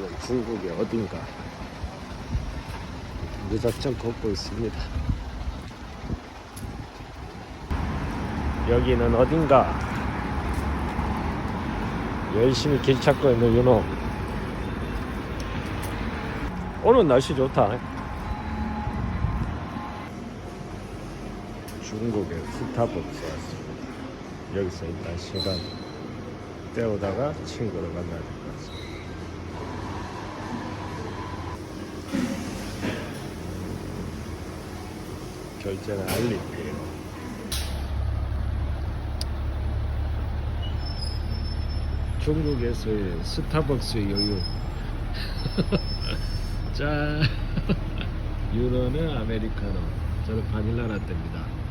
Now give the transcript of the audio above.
중국의 어딘가. 무작정 걷고 있습니다. 여기는 어딘가. 열심히 길 찾고 있는 윤호. 오늘 날씨 좋다. 중국의 스타벅스 왔습니다. 여기서 일단 시간 때우다가 친구를 만나야 될 것 같습니다 결제는 알릴게요. 중국에서의 스타벅스의 여유. 자 유로는 아메리카노. 저는 바닐라 라떼입니다